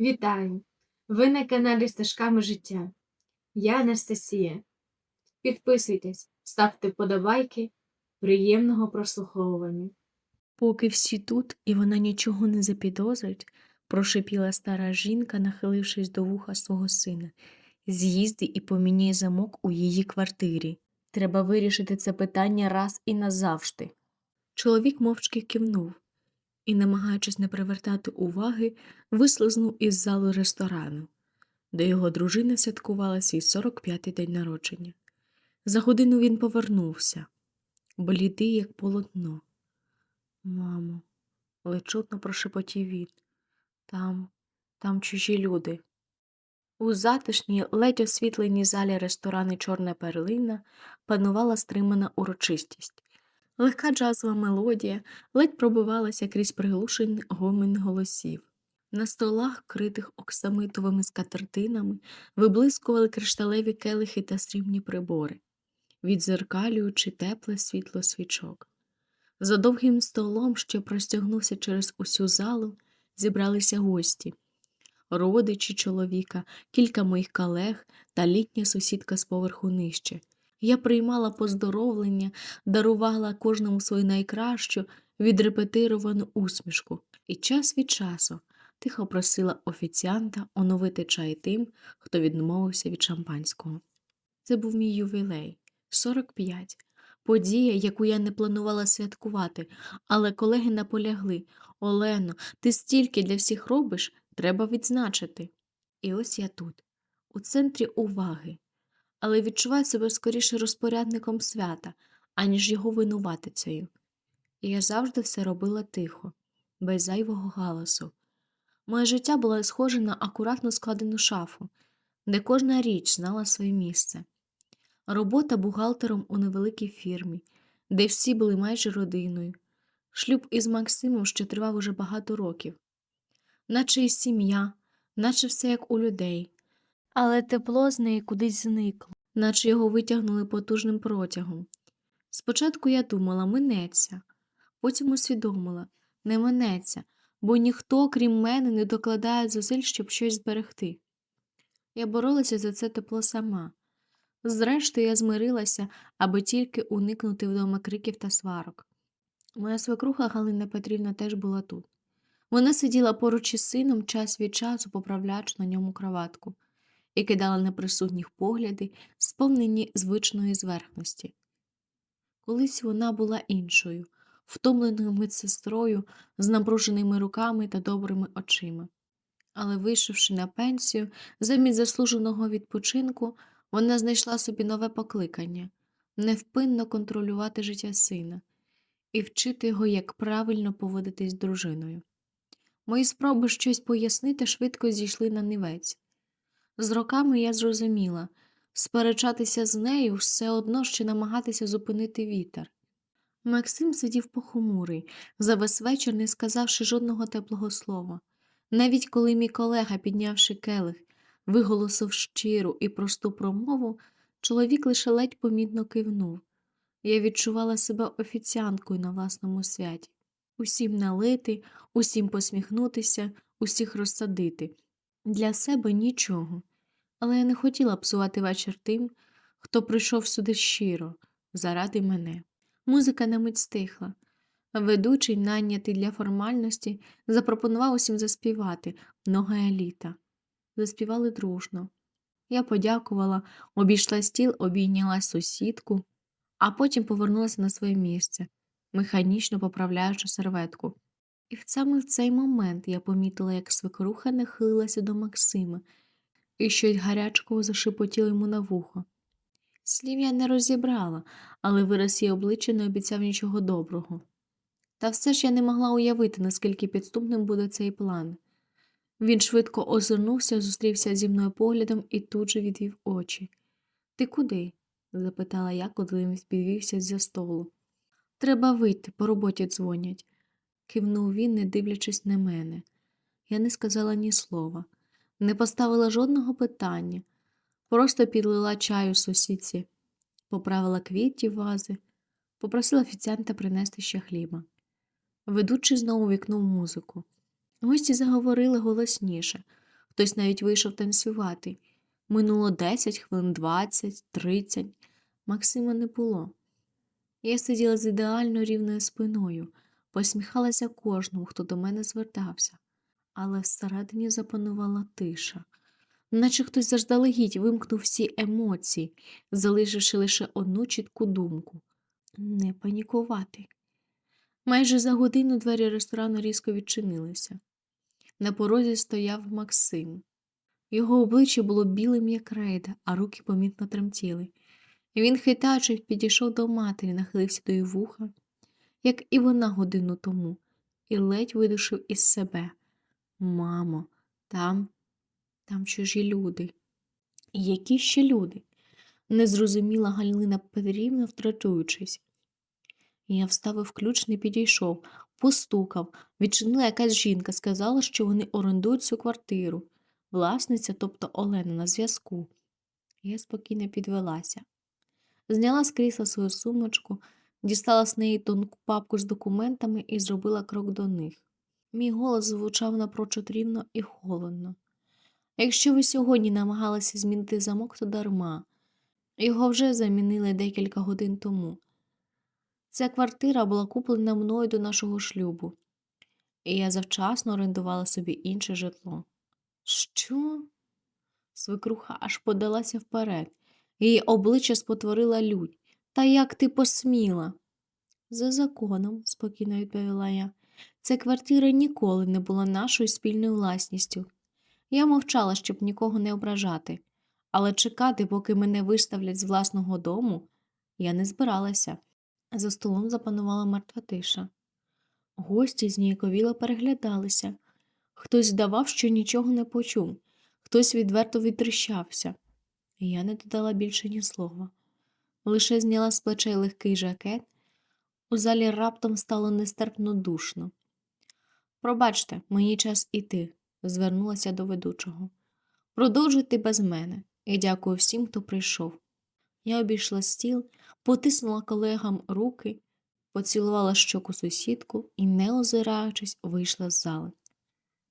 Вітаю! Ви на каналі Стежками життя. Я Анастасія. Підписуйтесь, ставте вподобайки. Приємного прослуховування. Поки всі тут, і вона нічого не запідозрить, прошипіла стара жінка, нахилившись до вуха свого сина. З'їзди і поміняй замок у її квартирі. Треба вирішити це питання раз і назавжди. Чоловік мовчки кивнув і, намагаючись не привертати уваги, вислизнув із залу ресторану, де його дружина святкувала свій 45-й день народження. За годину він повернувся, блідий, як полотно. Мамо, ледь чутно прошепотів він. Там, там чужі люди. У затишній, ледь освітленій залі ресторану Чорна перлина панувала стримана урочистість. Легка джазова мелодія ледь пробивалася крізь приглушений гомін голосів. На столах, критих оксамитовими скатертинами, виблискували кришталеві келихи та срібні прибори, відзеркалюючи тепле світло свічок. За довгим столом, що простягнувся через усю залу, зібралися гості, родичі чоловіка, кілька моїх колег та літня сусідка з поверху нижче. Я приймала поздоровлення, дарувала кожному свою найкращу відрепетировану усмішку і час від часу тихо просила офіціанта оновити чай тим, хто відмовився від шампанського. Це був мій ювілей 45. Подія, яку я не планувала святкувати, але колеги наполягли Олено, ти стільки для всіх робиш, треба відзначити. І ось я тут, у центрі уваги, але відчуваю себе скоріше розпорядником свята, аніж його винуватицею. І я завжди все робила тихо, без зайвого галасу. Моє життя було схоже на акуратно складену шафу, де кожна річ знала своє місце. Робота бухгалтером у невеликій фірмі, де всі були майже родиною, шлюб із Максимом, що тривав уже багато років, наче і сім'я, наче все як у людей, але тепло з неї кудись зникло, наче його витягнули потужним протягом. Спочатку я думала, минеться, потім усвідомила, не минеться, бо ніхто, крім мене, не докладає зусиль, щоб щось зберегти. Я боролася за це тепло сама. Зрештою, я змирилася, аби тільки уникнути вдома криків та сварок. Моя свекруха Галина Петрівна теж була тут. Вона сиділа поруч із сином час від часу, поправляючи на ньому краватку, і кидала на присутніх погляди, сповнені звичної зверхності. Колись вона була іншою, втомленою медсестрою, з напруженими руками та добрими очима. Але, вийшовши на пенсію, замість заслуженого відпочинку, вона знайшла собі нове покликання невпинно контролювати життя сина і вчити його, як правильно поводитись з дружиною. Мої спроби щось пояснити швидко зійшли на нівець. З роками я зрозуміла сперечатися з нею все одно ще намагатися зупинити вітер. Максим сидів похмурий, за весь вечір не сказавши жодного теплого слова. Навіть коли мій колега, піднявши келих, виголосив щиру і просту промову, чоловік лише ледь помітно кивнув. Я відчувала себе офіціанткою на власному святі. Усім налити, усім посміхнутися, усіх розсадити. Для себе нічого. Але я не хотіла псувати вечір тим, хто прийшов сюди щиро, заради мене. Музика на мить стихла. Ведучий, найнятий для формальності, запропонував усім заспівати много еліта. Заспівали дружно. Я подякувала, обійшла стіл, обійняла сусідку, а потім повернулася на своє місце, механічно поправляючи серветку. І саме в цей момент я помітила, як свекруха нахилилася до Максима, і щось гарячково зашепотіло йому на вухо. Слів я не розібрала, але вираз її обличчя не обіцяв нічого доброго. Та все ж я не могла уявити, наскільки підступним буде цей план. Він швидко озирнувся, зустрівся зі мною поглядом і тут же відвів очі. Ти куди? запитала я, коли він підвівся з-за столу. Треба вийти, по роботі дзвонять, кивнув він, не дивлячись на мене. Я не сказала ні слова, не поставила жодного питання, просто підлила чаю сусідці, поправила квіті вази, попросила офіціанта принести ще хліба. Ведучий знову вікнув музику. Гості заговорили голосніше, Хтось навіть вийшов танцювати. Минуло 10 хвилин, 20, 30. Максима не було. Я сиділа з ідеально рівною спиною, посміхалася кожному, хто до мене звертався, але всередині запанувала тиша, наче хтось заздалегідь вимкнув всі емоції, залишивши лише одну чітку думку не панікувати. Майже за годину двері ресторану різко відчинилися. На порозі стояв Максим. Його обличчя було білим, як рейда, а руки помітно тремтіли. Він хитачив, підійшов до матері, нахилився до її вуха, як і вона годину тому, і ледь видушив із себе. Мамо, там, там чужі люди. Які ще люди? не зрозуміла Галина Петрівна, втратуючись. Я вставив ключ, не підійшов, постукав. Відчинила якась жінка, сказала, що вони орендують цю квартиру. Власниця, тобто Олена, на зв'язку. Я спокійно підвелася. Зняла з крісла свою сумочку, дістала з неї тонку папку з документами і зробила крок до них. Мій голос звучав напрочуд рівно і холодно. Якщо ви сьогодні намагалися змінити замок, то дарма. Його вже замінили декілька годин тому. Ця квартира була куплена мною до нашого шлюбу, і я завчасно орендувала собі інше житло. Що? Свекруха аж подалася вперед. Її обличчя спотворила лють. Та як ти посміла? За законом, спокійно відповіла я, ця квартира ніколи не була нашою спільною власністю. Я мовчала, щоб нікого не ображати, але чекати, поки мене виставлять з власного дому, я не збиралася. За столом запанувала мертва тиша. Гості зніяковіло переглядалися. Хтось здавав, що нічого не почув, хтось відверто відтріщався. Я не додала більше ні слова. Лише зняла з плечей легкий жакет. У залі раптом стало нестерпно душно. Пробачте, мені час іти, звернулася до ведучого. Продовжуйте без мене і дякую всім, хто прийшов. Я обійшла стіл, потиснула колегам руки, поцілувала щоку сусідку і, не озираючись, вийшла з зали.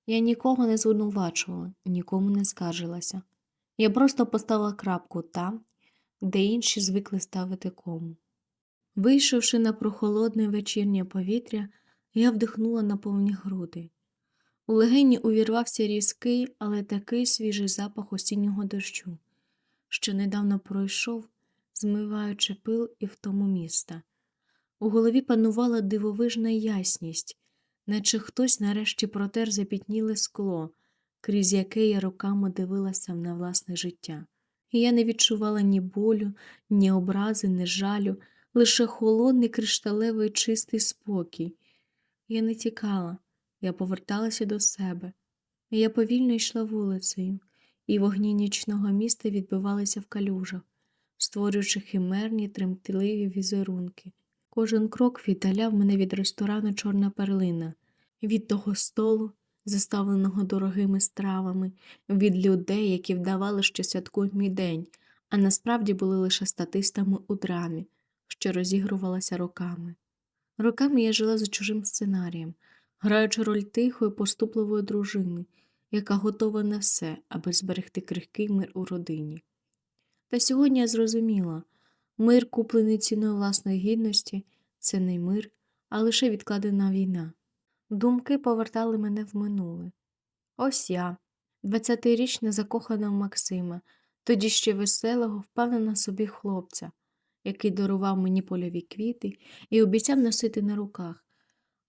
Я нікого не звинувачувала, нікому не скаржилася. Я просто поставила крапку там, де інші звикли ставити кому. Вийшовши на прохолодне вечірнє повітря, я вдихнула на повні груди. У легені увірвався різкий, але такий свіжий запах осіннього дощу, що недавно пройшов, змиваючи пил і втому міста. У голові панувала дивовижна ясність, наче хтось нарешті протер запітніле скло, крізь яке я роками дивилася на власне життя. І я не відчувала ні болю, ні образи, ні жалю, лише холодний кришталевий чистий спокій. Я не тікала, я поверталася до себе. Я повільно йшла вулицею, і вогні нічного міста відбивалися в калюжах, створюючи химерні тремтливі візерунки. Кожен крок віддаляв мене від ресторану Чорна перлина, від того столу, заставленого дорогими стравами, від людей, які вдавали, що святкують мій день, а насправді були лише статистами у драмі, що розігрувалася роками. Роками я жила за чужим сценарієм, граючи роль тихої, поступливої дружини, яка готова на все, аби зберегти крихкий мир у родині. Та сьогодні я зрозуміла мир, куплений ціною власної гідності, це не мир, а лише відкладена війна. Думки повертали мене в минуле. Ось я, двадцятирічна закохана в Максима, тоді ще веселого, впевнена собі хлопця, який дарував мені польові квіти і обіцяв носити на руках.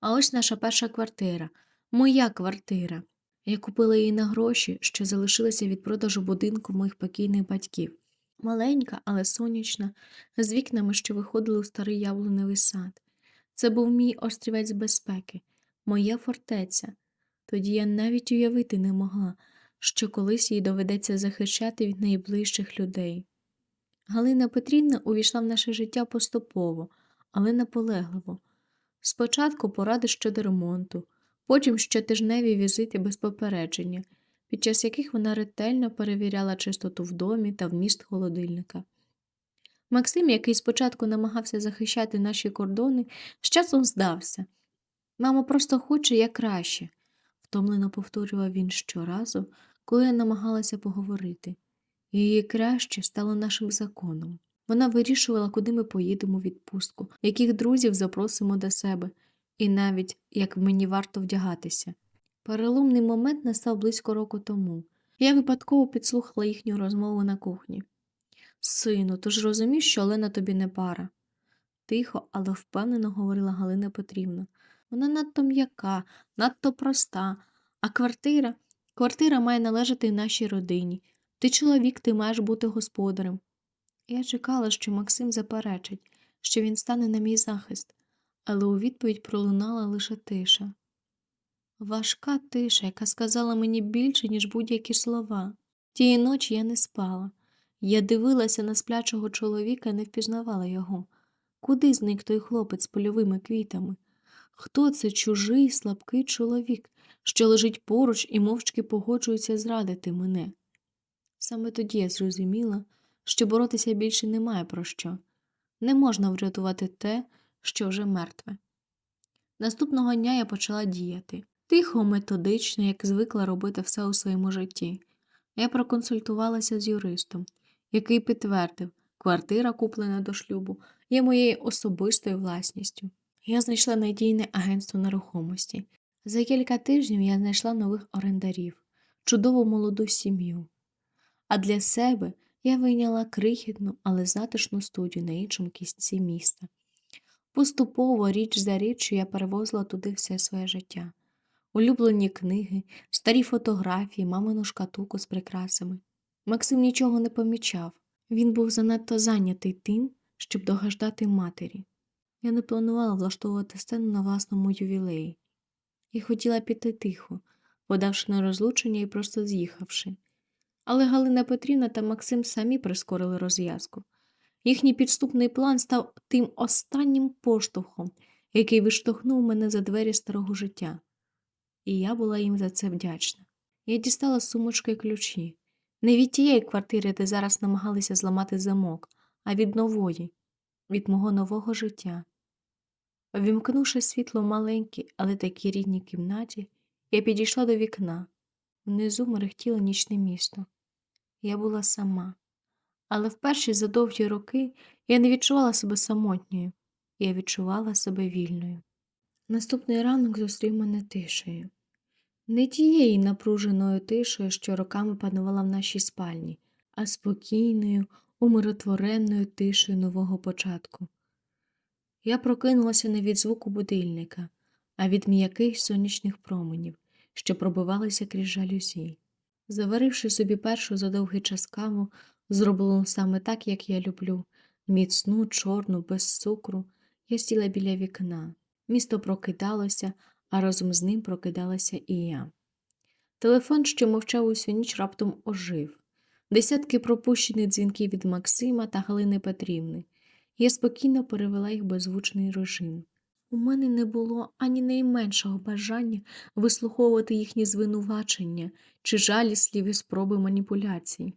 А ось наша перша квартира, моя квартира. Я купила її на гроші, що залишилися від продажу будинку моїх покійних батьків. Маленька, але сонячна, з вікнами, що виходили у старий яблуневий сад. Це був мій острівець безпеки, моя фортеця. Тоді я навіть уявити не могла, що колись їй доведеться захищати від найближчих людей. Галина Петрівна увійшла в наше життя поступово, але наполегливо. Спочатку поради щодо ремонту, потім щотижневі візити без попередження, під час яких вона ретельно перевіряла чистоту в домі та вміст холодильника. Максим, який спочатку намагався захищати наші кордони, з часом здався. Мама просто хоче як краще, втомлено повторював він щоразу, коли я намагалася поговорити. Її краще стало нашим законом. Вона вирішувала, куди ми поїдемо у відпустку, яких друзів запросимо до себе, і навіть як мені варто вдягатися. Переломний момент настав близько року тому. Я випадково підслухала їхню розмову на кухні. Сину, ти ж розумієш, що Олена тобі не пара. Тихо, але впевнено говорила Галина Петрівна. Вона надто м'яка, надто проста, а квартира квартира має належати нашій родині. Ти чоловік, ти маєш бути господарем. Я чекала, що Максим заперечить, що він стане на мій захист, але у відповідь пролунала лише тиша. Важка тиша, яка сказала мені більше, ніж будь-які слова. Тієї ночі я не спала. Я дивилася на сплячого чоловіка і не впізнавала його. Куди зник той хлопець з польовими квітами? Хто це чужий слабкий чоловік, що лежить поруч і мовчки погоджується зрадити мене? Саме тоді я зрозуміла, що боротися більше немає про що. Не можна врятувати те, що вже мертве. Наступного дня я почала діяти. Тихо, методично, як звикла робити все у своєму житті. Я проконсультувалася з юристом, який підтвердив, квартира, куплена до шлюбу, є моєю особистою власністю. Я знайшла надійне агентство нерухомості. За кілька тижнів я знайшла нових орендарів, чудову молоду сім'ю. А для себе я вийняла крихітну, але затишну студію на іншому кінці міста. Поступово, річ за річчю, я перевозила туди все своє життя. Улюблені книги, старі фотографії, мамину шкатулку з прикрасами. Максим нічого не помічав. Він був занадто зайнятий тим, щоб догаждати матері. Я не планувала влаштовувати сцену на власному ювілеї. Я хотіла піти тихо, подавши на розлучення і просто з'їхавши. Але Галина Петрівна та Максим самі прискорили розв'язку. Їхній підступний план став тим останнім поштовхом, який виштовхнув мене за двері старого життя. І я була їм за це вдячна. Я дістала з сумочки ключі. Не від тієї квартири, де зараз намагалися зламати замок, а від нової, від мого нового життя. Вімкнувши світло в маленькій, але такій рідній кімнаті, я підійшла до вікна. Внизу мерехтіло нічне місто. Я була сама. Але вперше за довгі роки я не відчувала себе самотньою, я відчувала себе вільною. Наступний ранок зустрів мене тишею. Не тією напруженою тишею, що роками панувала в нашій спальні, а спокійною, умиротворенною тишею нового початку. Я прокинулася не від звуку будильника, а від м'яких сонячних променів, що пробивалися крізь жалюзі. Заваривши собі першу за довгий час каву, зроблену саме так, як я люблю, міцну, чорну, без цукру, я сіла біля вікна. Місто прокидалося, а разом з ним прокидалася і я. Телефон, що мовчав усю ніч, раптом ожив. Десятки пропущених дзвінків від Максима та Галини Петрівни. Я спокійно перевела їх беззвучний режим. У мене не було ані найменшого бажання вислуховувати їхні звинувачення чи жалісливі спроби маніпуляцій.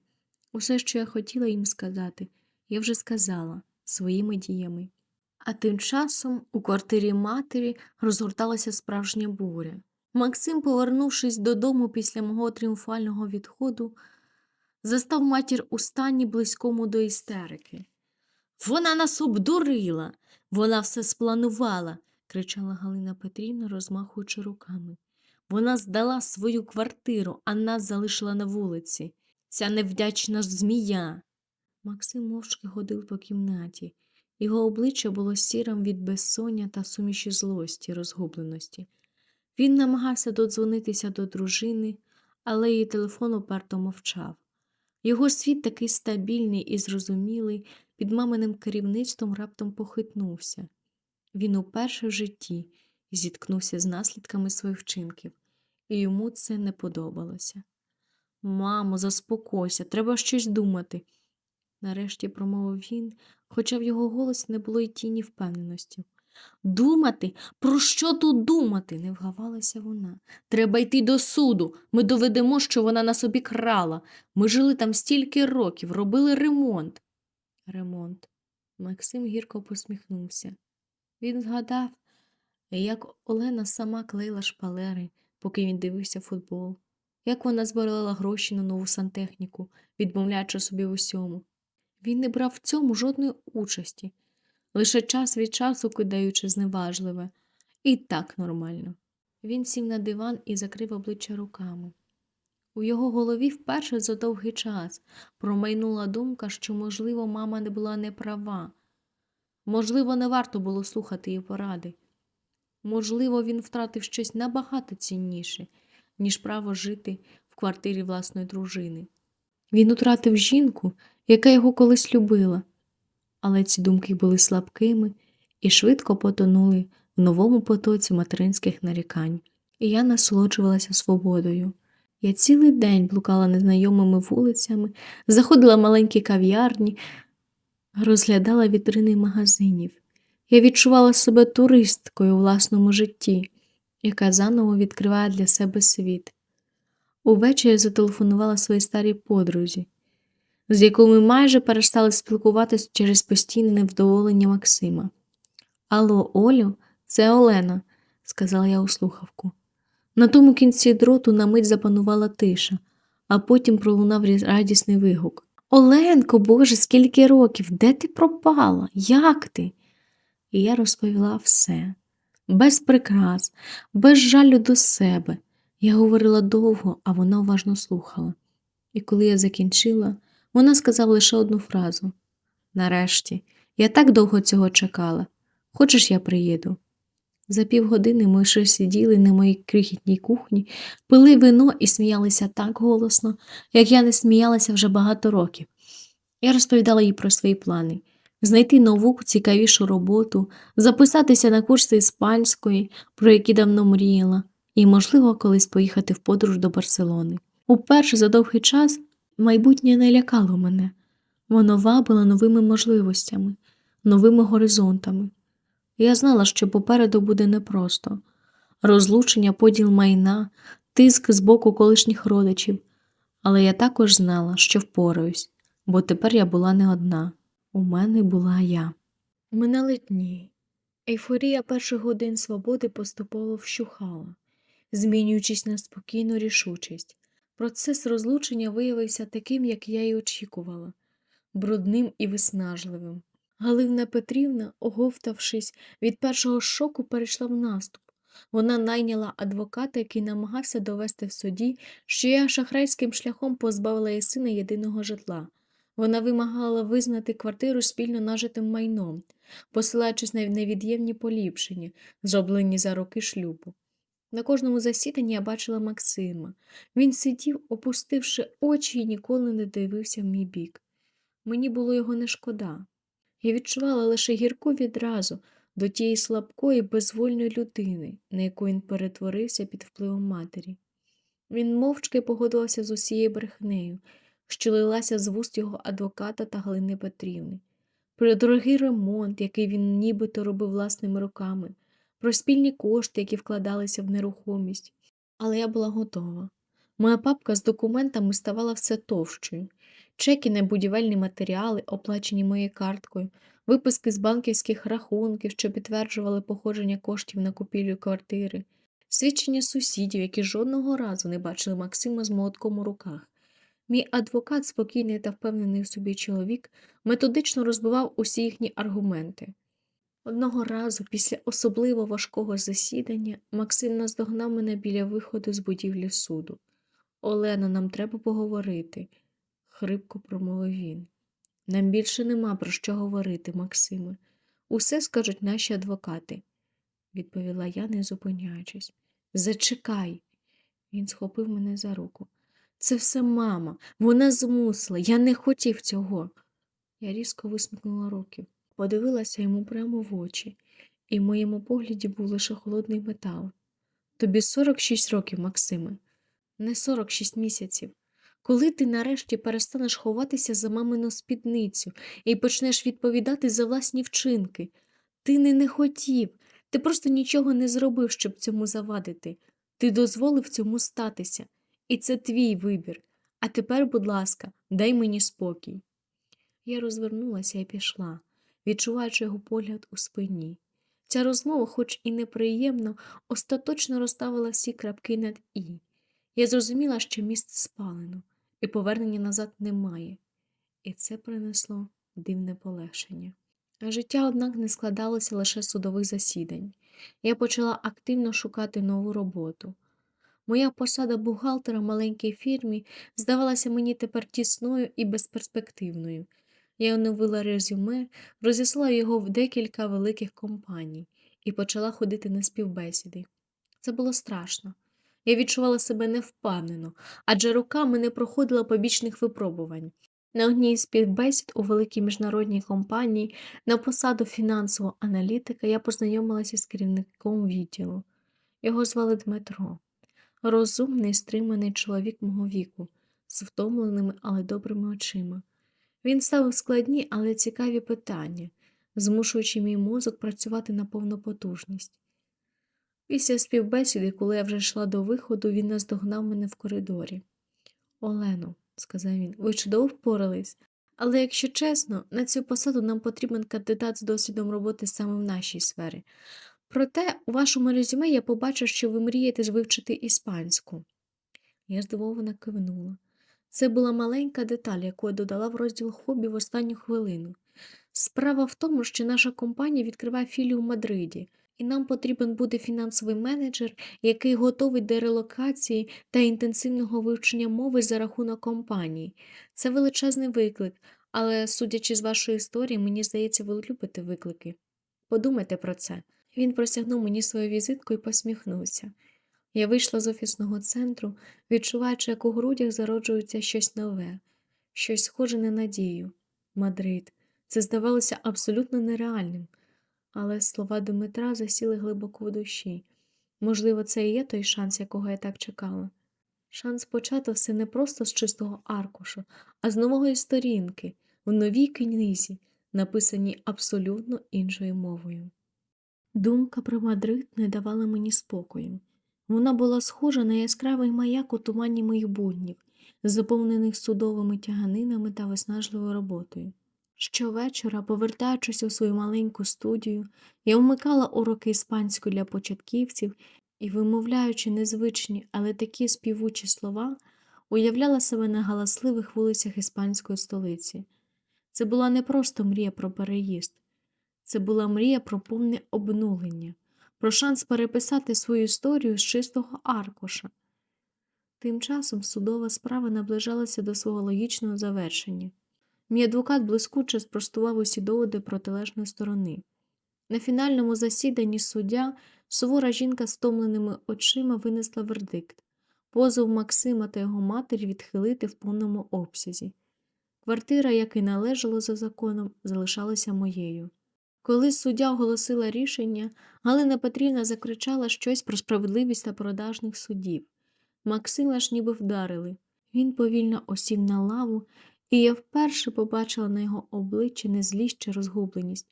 Усе, що я хотіла їм сказати, я вже сказала своїми діями. А тим часом у квартирі матері розгорталася справжня буря. Максим, повернувшись додому після мого тріумфального відходу, застав матір у стані близькому до істерики. Вона нас обдурила, вона все спланувала, кричала Галина Петрівна, розмахуючи руками. Вона здала свою квартиру, а нас залишила на вулиці. Ця невдячна змія. Максим мовчки ходив по кімнаті. Його обличчя було сірим від безсоння та суміші злості, розгубленості. Він намагався додзвонитися до дружини, але її телефон уперто мовчав. Його світ такий стабільний і зрозумілий, під маминим керівництвом раптом похитнувся. Він уперше в житті зіткнувся з наслідками своїх вчинків, і йому це не подобалося. Мамо, заспокойся, треба щось думати. Нарешті промовив він, хоча в його голосі не було й тіні впевненості. Думати? Про що тут думати? не вгавалася вона. Треба йти до суду. Ми доведемо, що вона на собі крала. Ми жили там стільки років, робили ремонт. Ремонт. Максим гірко посміхнувся. Він згадав, як Олена сама клеїла шпалери, поки він дивився футбол, як вона збирала гроші на нову сантехніку, відмовляючи собі в усьому. Він не брав в цьому жодної участі, лише час від часу кидаючи зневажливе. І так нормально. Він сів на диван і закрив обличчя руками. У його голові вперше за довгий час промайнула думка, що, можливо, мама не була неправа. Можливо, не варто було слухати її поради. Можливо, він втратив щось набагато цінніше, ніж право жити в квартирі власної дружини. Він втратив жінку, яка його колись любила, але ці думки були слабкими і швидко потонули в новому потоці материнських нарікань. І я насолоджувалася свободою. Я цілий день блукала незнайомими вулицями, заходила в маленькі кав'ярні, розглядала вітрини магазинів. Я відчувала себе туристкою у власному житті, яка заново відкриває для себе світ. Увечері я зателефонувала своїй старій подрузі, з якою ми майже перестали спілкуватися через постійне невдоволення Максима. Алло, Олю, це Олена, сказала я у слухавку. На тому кінці дроту на мить запанувала тиша, а потім пролунав радісний вигук. Оленко, Боже, скільки років? Де ти пропала? Як ти? І я розповіла все, без прикрас, без жалю до себе. Я говорила довго, а вона уважно слухала. І коли я закінчила, вона сказала лише одну фразу: Нарешті, я так довго цього чекала. Хочеш, я приїду? За півгодини ми ще сиділи на моїй крихітній кухні, пили вино і сміялися так голосно, як я не сміялася вже багато років. Я розповідала їй про свої плани знайти нову цікавішу роботу, записатися на курси іспанської, про які давно мріяла, і, можливо, колись поїхати в подорож до Барселони. Уперше за довгий час майбутнє не лякало мене, воно вабило новими можливостями, новими горизонтами. Я знала, що попереду буде непросто розлучення, поділ майна, тиск з боку колишніх родичів, але я також знала, що впораюсь, бо тепер я була не одна. У мене була я. Минали дні. Ейфорія перших годин свободи поступово вщухала, змінюючись на спокійну рішучість. Процес розлучення виявився таким, як я й очікувала, брудним і виснажливим. Галина Петрівна, оговтавшись від першого шоку, перейшла в наступ. Вона найняла адвоката, який намагався довести в суді, що я шахрайським шляхом позбавила її сина єдиного житла. Вона вимагала визнати квартиру спільно нажитим майном, посилаючись на невід'ємні поліпшення, зроблені за роки шлюбу. На кожному засіданні я бачила Максима. Він сидів, опустивши очі і ніколи не дивився в мій бік. Мені було його не шкода. Я відчувала лише гірку відразу до тієї слабкої, безвольної людини, на яку він перетворився під впливом матері. Він мовчки погодився з усією брехнею, що лилася з вуст його адвоката та Галини Петрівни, про дорогий ремонт, який він нібито робив власними руками, про спільні кошти, які вкладалися в нерухомість. Але я була готова. Моя папка з документами ставала все товщою. Чеки на будівельні матеріали, оплачені моєю карткою, виписки з банківських рахунків, що підтверджували походження коштів на купівлю квартири, свідчення сусідів, які жодного разу не бачили Максима з молотком у руках. Мій адвокат, спокійний та впевнений в собі чоловік, методично розбивав усі їхні аргументи. Одного разу, після особливо важкого засідання, Максим наздогнав мене біля виходу з будівлі суду. Олена, нам треба поговорити, хрипко промовив він. Нам більше нема про що говорити, Максиме. Усе скажуть наші адвокати, відповіла я, не зупиняючись. Зачекай. Він схопив мене за руку. Це все мама. Вона змусила. Я не хотів цього. Я різко висмикнула руки, подивилася йому прямо в очі, і в моєму погляді був лише холодний метал. Тобі 46 років, Максиме, не 46 місяців. Коли ти нарешті перестанеш ховатися за мамину спідницю і почнеш відповідати за власні вчинки, ти не не хотів, ти просто нічого не зробив, щоб цьому завадити. Ти дозволив цьому статися, і це твій вибір. А тепер, будь ласка, дай мені спокій. Я розвернулася і пішла, відчуваючи його погляд у спині. Ця розмова, хоч і неприємно, остаточно розставила всі крапки над і. Я зрозуміла, що міст спалено, і повернення назад немає, і це принесло дивне полегшення. Життя, однак, не складалося лише з судових засідань. Я почала активно шукати нову роботу. Моя посада бухгалтера в маленькій фірмі здавалася мені тепер тісною і безперспективною. Я оновила резюме, розіслала його в декілька великих компаній і почала ходити на співбесіди. Це було страшно. Я відчувала себе невпевнено, адже роками не проходила побічних випробувань. На одній з співбесід у великій міжнародній компанії на посаду фінансового аналітика я познайомилася з керівником відділу. Його звали Дмитро. Розумний, стриманий чоловік мого віку, з втомленими, але добрими очима. Він ставив складні, але цікаві питання, змушуючи мій мозок працювати на повну потужність. Після співбесіди, коли я вже йшла до виходу, він наздогнав мене в коридорі. Олено, сказав він, ви чудово впорались, але якщо чесно, на цю посаду нам потрібен кандидат з досвідом роботи саме в нашій сфері. Проте у вашому резюме я побачив, що ви мрієте вивчити іспанську. Я здивовано кивнула. Це була маленька деталь, яку я додала в розділ хобі в останню хвилину. Справа в тому, що наша компанія відкриває філію в Мадриді, і нам потрібен буде фінансовий менеджер, який готовий до релокації та інтенсивного вивчення мови за рахунок компанії. Це величезний виклик, але, судячи з вашої історії, мені здається, ви любите виклики. Подумайте про це. Він простягнув мені свою візитку і посміхнувся. Я вийшла з офісного центру, відчуваючи, як у грудях зароджується щось нове, щось схоже на надію. Мадрид. Це здавалося абсолютно нереальним. Але слова Дмитра засіли глибоко в душі. Можливо, це і є той шанс, якого я так чекала. Шанс почати все не просто з чистого аркушу, а з нової сторінки, в новій книзі, написаній абсолютно іншою мовою. Думка про Мадрид не давала мені спокою. Вона була схожа на яскравий маяк у тумані моїх буднів, заповнених судовими тяганинами та виснажливою роботою. Щовечора, повертаючись у свою маленьку студію, я вмикала уроки іспанської для початківців і, вимовляючи незвичні, але такі співучі слова, уявляла себе на галасливих вулицях іспанської столиці. Це була не просто мрія про переїзд, це була мрія про повне обнулення, про шанс переписати свою історію з чистого аркуша. Тим часом судова справа наближалася до свого логічного завершення. Мій адвокат блискуче спростував усі доводи протилежної сторони. На фінальному засіданні суддя сувора жінка з стомленими очима винесла вердикт позов Максима та його матері відхилити в повному обсязі. Квартира, як і належало за законом, залишалася моєю. Коли суддя оголосила рішення, Галина Петрівна закричала щось про справедливість та продажних судів. Максима ж ніби вдарили. Він повільно осів на лаву, і я вперше побачила на його обличчі не злість розгубленість,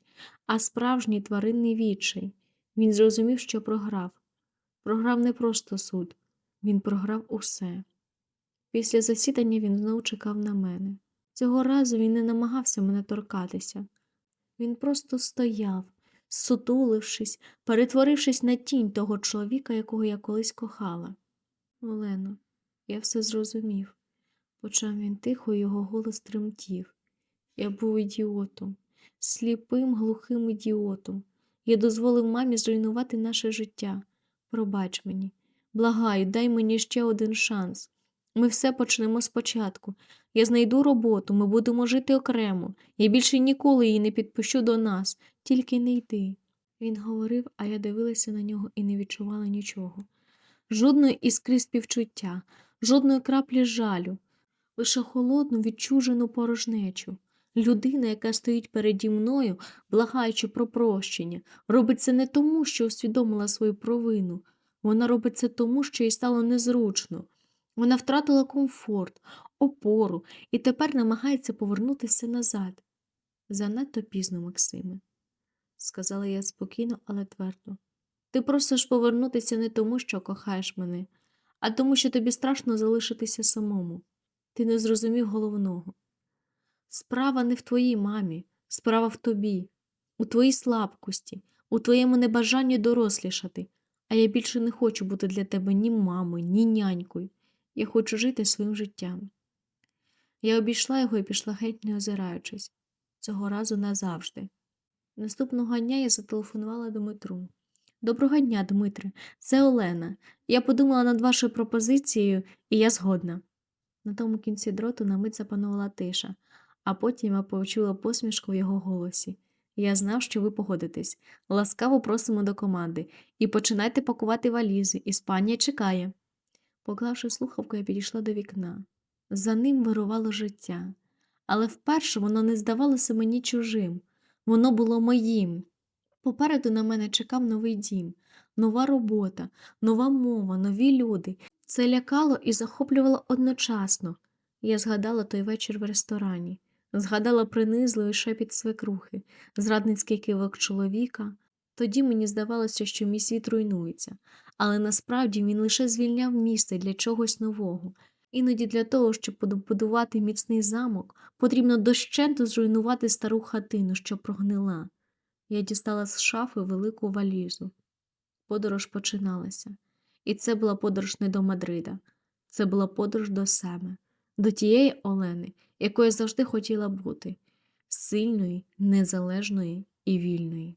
а справжній тваринний відчай. Він зрозумів, що програв. Програв не просто суд, він програв усе. Після засідання він знову чекав на мене. Цього разу він не намагався мене торкатися. Він просто стояв, сутулившись, перетворившись на тінь того чоловіка, якого я колись кохала. Олено, я все зрозумів. Почав він тихо, його голос тремтів. Я був ідіотом, сліпим, глухим ідіотом. Я дозволив мамі зруйнувати наше життя. Пробач мені, благаю, дай мені ще один шанс. Ми все почнемо спочатку. Я знайду роботу, ми будемо жити окремо. Я більше ніколи її не підпущу до нас, тільки не йди. Він говорив, а я дивилася на нього і не відчувала нічого. Жодної іскри співчуття, жодної краплі жалю, лише холодну, відчужену порожнечу. Людина, яка стоїть переді мною, благаючи про прощення, робить це не тому, що усвідомила свою провину. Вона робить це тому, що їй стало незручно. Вона втратила комфорт, опору і тепер намагається повернути все назад. Занадто пізно, Максиме, сказала я спокійно, але твердо. Ти просиш повернутися не тому, що кохаєш мене, а тому, що тобі страшно залишитися самому. Ти не зрозумів головного. Справа не в твоїй мамі, справа в тобі, у твоїй слабкості, у твоєму небажанні дорослішати, а я більше не хочу бути для тебе ні мамою, ні нянькою. Я хочу жити своїм життям. Я обійшла його і пішла геть, не озираючись, цього разу назавжди. Наступного дня я зателефонувала Дмитру. Доброго дня, Дмитре, це Олена. Я подумала над вашою пропозицією, і я згодна. На тому кінці дроту на мить запанувала тиша, а потім я почула посмішку в його голосі. Я знав, що ви погодитесь. Ласкаво просимо до команди і починайте пакувати валізи. Іспанія чекає. Поклавши слухавку, я підійшла до вікна. За ним вирувало життя, але вперше воно не здавалося мені чужим, воно було моїм. Попереду на мене чекав новий дім, нова робота, нова мова, нові люди. Це лякало і захоплювало одночасно. Я згадала той вечір в ресторані, згадала принизливий шепіт свекрухи, зрадницький кивок чоловіка. Тоді мені здавалося, що мій світ руйнується, але насправді він лише звільняв місце для чогось нового. Іноді для того, щоб побудувати міцний замок, потрібно дощенту зруйнувати стару хатину, що прогнила. Я дістала з шафи велику валізу. Подорож починалася. І це була подорож не до Мадрида, це була подорож до себе, до тієї Олени, якою завжди хотіла бути сильної, незалежної і вільної.